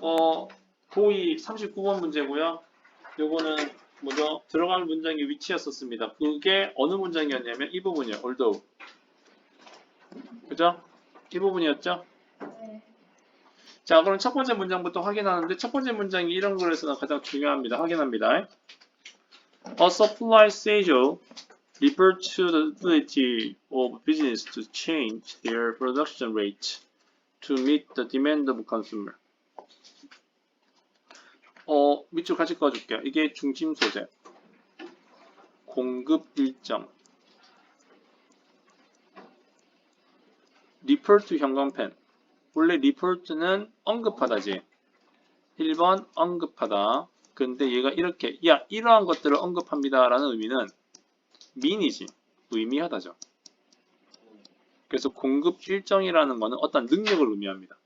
어, 고의 39번 문제고요. 요거는 먼저 들어갈 문장의 위치였었습니다. 그게 어느 문장이었냐면 이 부분이요. although. 그죠? 이 부분이었죠? 네. 자, 그럼 첫 번째 문장부터 확인하는데 첫 번째 문장이 이런 거에서는 가장 중요합니다. 확인합니다. A supply schedule refer to the ability of business to change their production rate to meet the demand of consumer. 어, 밑줄 같이 꺼줄게요. 이게 중심 소재. 공급 일정. to 형광펜. 원래 report는 언급하다지. 1번 언급하다. 근데 얘가 이렇게 야 이러한 것들을 언급합니다 라는 의미는 mean이지. 의미하다죠. 그래서 공급 일정이라는 거는 어떤 능력을 의미합니다.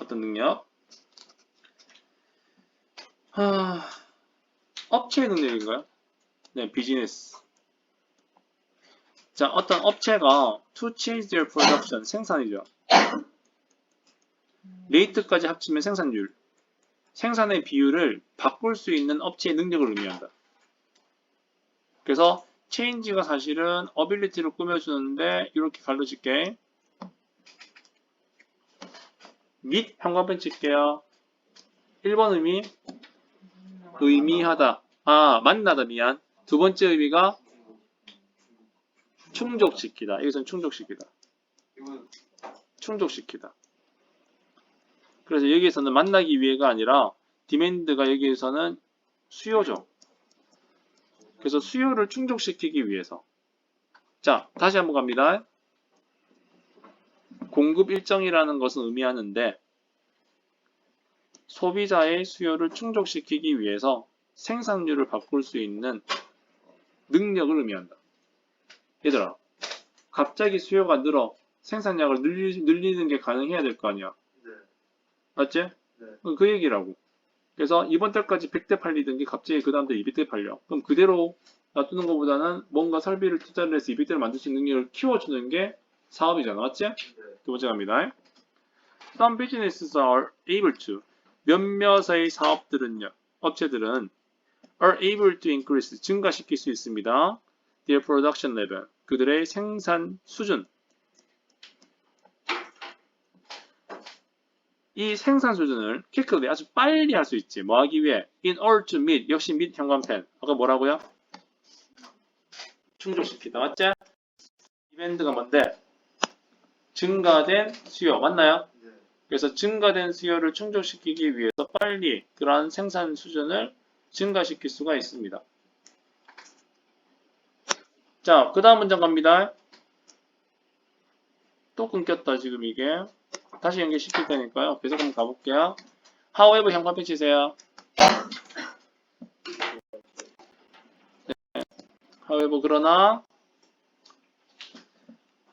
어떤 능력? 하... 업체의 능력인가요? 네, 비즈니스. 자, 어떤 업체가 to change their production, 생산이죠. 레이트까지 합치면 생산율. 생산의 비율을 바꿀 수 있는 업체의 능력을 의미한다. 그래서 change가 사실은 ability를 꾸며주는데 이렇게 갈라질게. 및 형광펜 칠게요. 1번 의미 의미하다. 아, 만나다 미안. 두 번째 의미가 충족시키다. 이것은 충족시키다. 충족시키다. 그래서 여기에서는 만나기 위해가 아니라 디맨드가 여기에서는 수요죠. 그래서 수요를 충족시키기 위해서. 자, 다시 한번 갑니다. 공급 일정이라는 것은 의미하는데 소비자의 수요를 충족시키기 위해서 생산률을 바꿀 수 있는 능력을 의미한다. 얘들아, 갑자기 수요가 늘어 생산량을 늘리, 늘리 는 게 가능해야 될 거 아니야. 네. 맞지? 네. 그 얘기라고. 그래서 이번 달까지 100대 팔리던 게 갑자기 그 다음 달 200대 팔려. 그럼 그대로 놔두는 것보다는 뭔가 설비를 투자를 해서 200대를 만들 수 있는 능력을 키워주는 게 사업이잖아. 맞지? 네. 두 번째 갑니다. Some businesses are able to. 몇몇의 사업들은요, 업체들은 are able to increase, 증가시킬 수 있습니다. their production level, 그들의 생산 수준. 이 생산 수준을 quickly, 아주 빨리 할 수 있지. 뭐 하기 위해? in order to meet, 역시 meet 현관펜. 아까 뭐라고요? 충족시키다. 맞지? 이벤트가 뭔데? 증가된 수요. 맞나요? 네. 그래서 증가된 수요를 충족시키기 위해서 빨리 그러한 생산 수준을 증가시킬 수가 있습니다. 자, 그 다음 문장 갑니다. 또 끊겼다, 지금 이게. 다시 연결시킬 테니까요. 계속 한번 가볼게요. however 현관펜 치세요. 네. however 그러나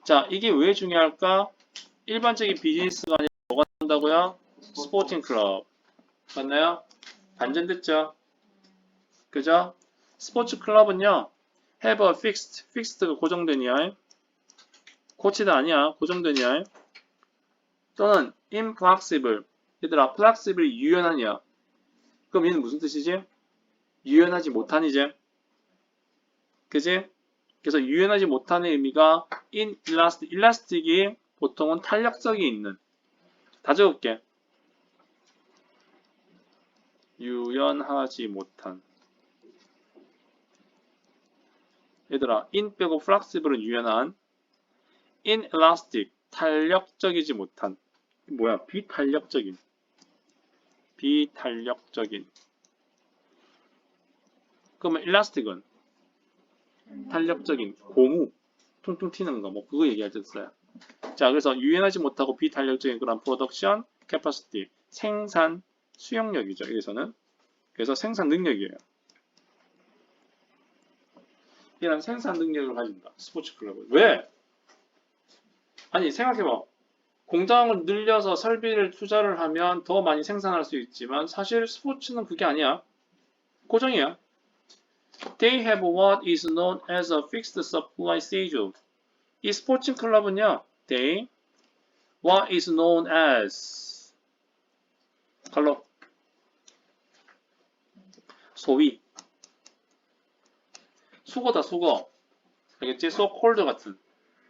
자, 이게 왜 중요할까? 일반적인 비즈니스가 아니라 한다고요? 스포팅 클럽. 맞나요? 반전됐죠? 그죠? 스포츠 클럽은요, have a fixed, fixed가 고정된 이하에, 고치다 아니야, 고정된 이하에, 또는 inflexible, 얘들아, flexible 유연한 이야. 그럼 얘는 무슨 뜻이지? 유연하지 못한 이제. 그지? 그래서 유연하지 못하는 의미가 inelastic, elastic이 보통은 탄력성이 있는. 다 적을게. 유연하지 못한. 얘들아, in 빼고 flexible은 유연한. inelastic, 탄력적이지 못한. 뭐야? 비탄력적인. 비탄력적인. 그러면 elastic은 탄력적인 고무 퉁퉁 튀는 거 뭐 그거 얘기할 때 써요. 자 그래서 유연하지 못하고 비탄력적인 그런 프로덕션 캐퍼시티 생산 수용력이죠 여기서는 그래서 생산 능력이에요. 이런 생산 능력을 가진다 스포츠 클럽은 왜? 아니 생각해봐 공장을 늘려서 설비를 투자를 하면 더 많이 생산할 수 있지만 사실 스포츠는 그게 아니야 고정이야. They have what is known as a fixed supply schedule. 이 스포츠 클럽은요, they what is known as 컬러. 소위. 수거다, 수거. 알겠지? so called 같은.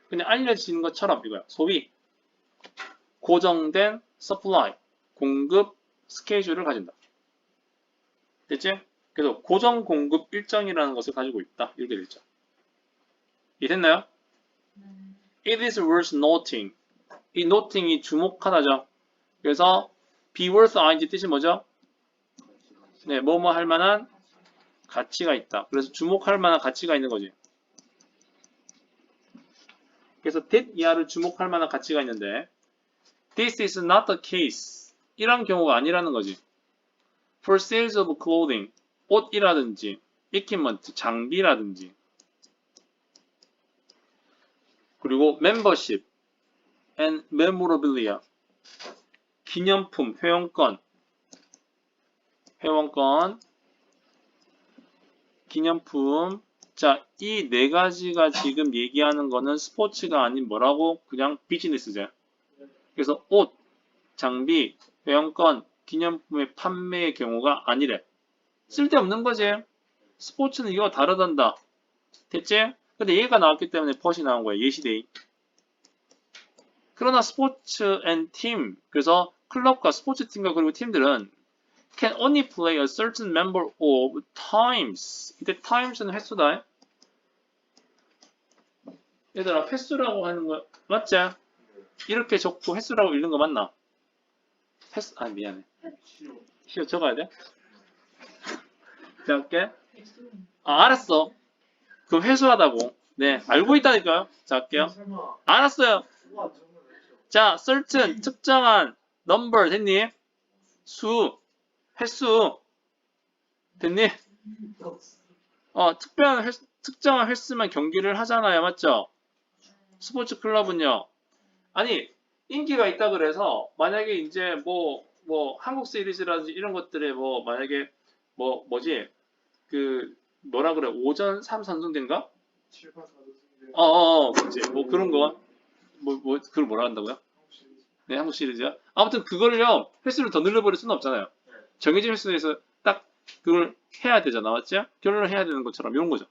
그냥 알려지는 것처럼 이거야. 소위. 고정된 supply. 공급 스케줄을 가진다. 됐지? 그래서 고정 공급 일정이라는 것을 가지고 있다. 이렇게 되죠. 이해됐나요? It is worth noting. 이 noting이 주목하다죠. 그래서 be worth ing 뜻이 뭐죠? 네, 뭐뭐 할 만한 가치가 있다. 그래서 주목할 만한 가치가 있는 거지. 그래서 that 이하를 주목할 만한 가치가 있는데 this is not the case. 이런 경우가 아니라는 거지. For sales of clothing, 옷이라든지 equipment, 장비라든지 그리고 membership and memorabilia 기념품, 회원권 회원권 기념품 자, 이 네 가지가 지금 얘기하는 거는 스포츠가 아닌 뭐라고? 그냥 비즈니스죠. 그래서 옷, 장비, 회원권, 기념품의 판매의 경우가 아니래. 쓸데없는 거지. 스포츠는 이거 다르단다. 됐지? 근데 얘가 나왔기 때문에 벗이 나온 거야. 예시대이. 그러나 스포츠 앤 팀, 그래서 클럽과 스포츠 팀과 그리고 팀들은 can only play a certain number of times. 이때 times는 횟수다. 얘들아, 횟수라고 하는 거 맞지? 이렇게 적고 횟수라고 읽는 거 맞나? 횟수, 아, 미안해. 시어 적어야 돼? 자, 할게. 아, 알았어. 그럼 회수하다고. 네, 알고 있다니까요. 자, 할게요. 알았어요. 자, certain, 특정한 number 됐니? 수, 횟수. 됐니? 어, 특별한 횟, 특정한 횟수만 경기를 하잖아요. 맞죠? 스포츠 클럽은요. 아니, 인기가 있다 그래서 만약에 이제 뭐, 뭐, 한국 시리즈라든지 이런 것들에 뭐, 만약에 뭐, 뭐지? 그, 뭐라 그래? 오전 3 선승제인가? 7, 8, 4도 어, 어, 어, 그치. 뭐 그런 거. 뭐, 뭐, 그걸 뭐라 한다고요? 네, 한국 시리즈야. 아무튼 그거를요, 횟수를 더 늘려버릴 수는 없잖아요. 정해진 횟수에서 딱 그걸 해야 되잖아, 맞죠? 결론을 해야 되는 것처럼 이런 거죠.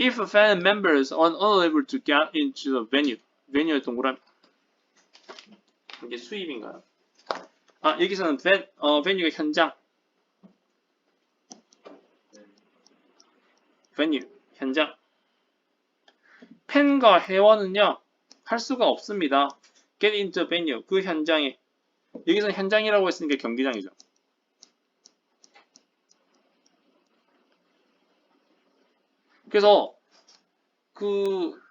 If fan members are unable to get into the venue, venue의 동그라미. 이게 수입인가요? 아, 여기서는 ven, 어, venue가 현장. Venue, 현장. 팬과 회원은요, 할 수가 없습니다. get into venue, 그 현장에. 여기서 현장이라고 했으니까 경기장이죠. 그래서 그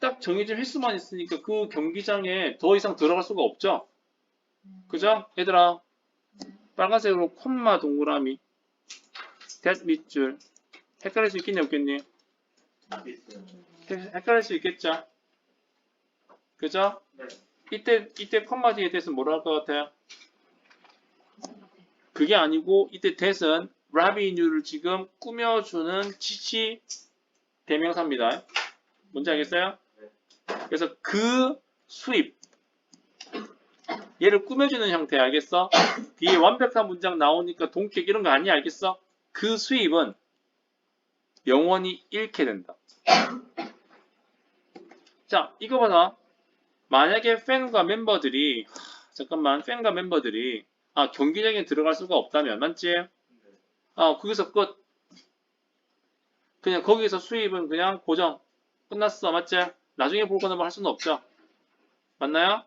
딱 정해진 횟수만 있으니까 그 경기장에 더 이상 들어갈 수가 없죠. 그죠? 얘들아 빨간색으로 콤마 동그라미 that 밑줄 헷갈릴 수 있겠니 없겠니? 헷갈릴 수 있겠죠? 그죠? 네. 이때 이때 콤마 뒤에 대해서 뭐라 할 것 같아요? 그게 아니고 이때 대은 revenue를 지금 꾸며주는 지시 대명사입니다. 뭔지 알겠어요? 그래서 그 수입 얘를 꾸며주는 형태 알겠어? 뒤에 완벽한 문장 나오니까 동격 이런 거 아니야 알겠어? 그 수입은 영원히 잃게 된다. 자 이거 봐라. 만약에 팬과 멤버들이 하, 잠깐만 팬과 멤버들이 아 경기장에 들어갈 수가 없다면 맞지? 아 거기서 끝 그냥 거기서 수입은 그냥 고정 끝났어 맞지? 나중에 볼 거는 뭐할 수는 없죠 맞나요?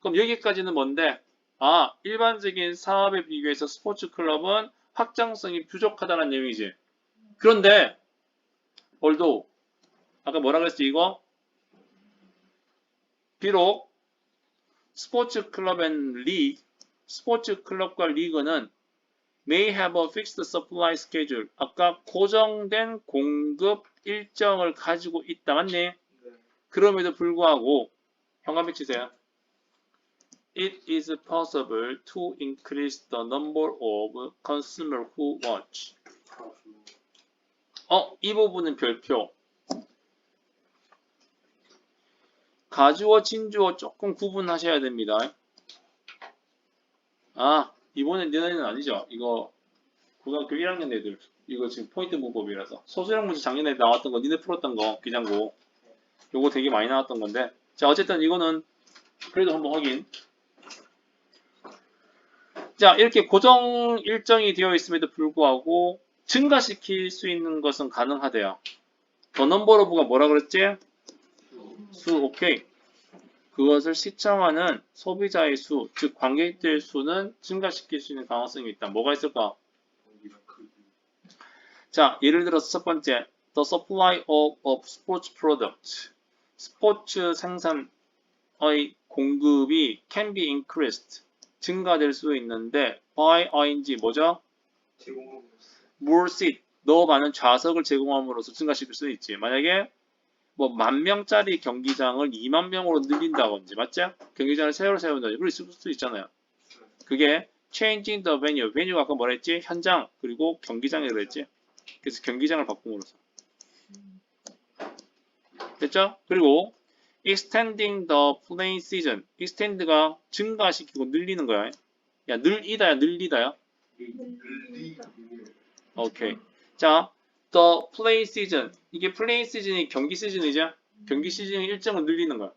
그럼 여기까지는 뭔데? 아 일반적인 사업에 비교해서 스포츠 클럽은 확장성이 부족하다는 내용이지 그런데 although 아까 뭐라 그랬지 이거? 비록 스포츠 클럽 앤 리그 스포츠 클럽과 리그는 may have a fixed supply schedule. 아까 고정된 공급 일정을 가지고 있다. 맞니? 네. 그럼에도 불구하고 현관 비치세요. It is possible to increase the number of consumer who watch. 어, 이 부분은 별표. 가주어, 진주어 조금 구분하셔야 됩니다. 아 이번에 너네는 아니죠? 이거 고등학교 1학년 애들 이거 지금 포인트 문법이라서. 소수형 문제 작년에 나왔던 거 니네 풀었던 거 기장고. 요거 되게 많이 나왔던 건데. 자 어쨌든 이거는 그래도 한번 확인. 자 이렇게 고정 일정이 되어 있음에도 불구하고 증가시킬 수 있는 것은 가능하대요 더 넘버로브가 뭐라 그랬지? 수 오케이 그것을 시청하는 소비자의 수, 즉 관객들 수는 증가시킬 수 있는 가능성이 있다. 뭐가 있을까? 자, 예를 들어서 첫 번째, the supply of, of sports product. 스포츠 생산의 공급이 can be increased. 증가될 수 있는데 by ing 뭐죠? 제공하고 more seat. 더 많은 좌석을 제공함으로써 증가시킬 수 있지. 만약에 뭐 만 명짜리 경기장을 2만 명으로 늘린다든지 맞죠? 경기장을 새로 세운다든지 그럴 수도 있잖아요. 그게 changing the venue. venue가 아까 뭐라 했지? 현장 그리고 경기장이라고 했지. 그래서 경기장을 바꿈으로써. 됐죠? 그리고 extending the playing season. extend가 증가시키고 늘리는 거야. 야 늘리다야 늘리다야. 늘리 오케이. 자, the play season. 이게 play season이 경기 시즌이죠? 경기 시즌의 일정을 늘리는 거야.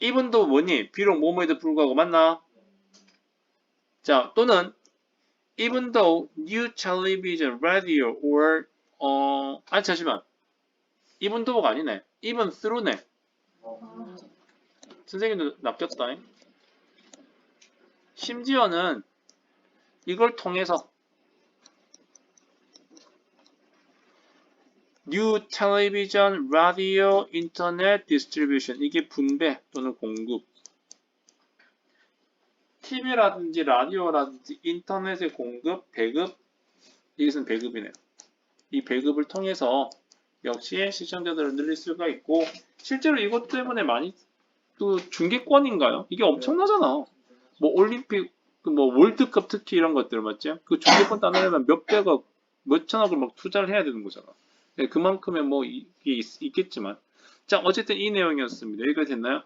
이분도 뭐니? 비록 뭐뭐에도 불구하고 맞나? 자, 또는 even though new television, radio, or 어, 아니 잠시만. even though가 아니네. even through네. 선생님도 낚였다. 심지어는 이걸 통해서 New television, radio, internet distribution 이게 분배 또는 공급 TV라든지 라디오라든지 인터넷의 공급, 배급 이것은 배급이네요. 이 배급을 통해서 역시 시청자들을 늘릴 수가 있고 실제로 이것 때문에 많이 또 중계권인가요? 이게 엄청나잖아. 뭐 올림픽, 그뭐 월드컵 특히 이런 것들 맞죠? 그 중계권 따내려면 몇 백억, 몇 천억을 막 투자를 해야 되는 거잖아. 네, 그만큼의 뭐 이게 있, 겠지만 자 어쨌든 이 내용이었습니다. 여기까지 됐나요?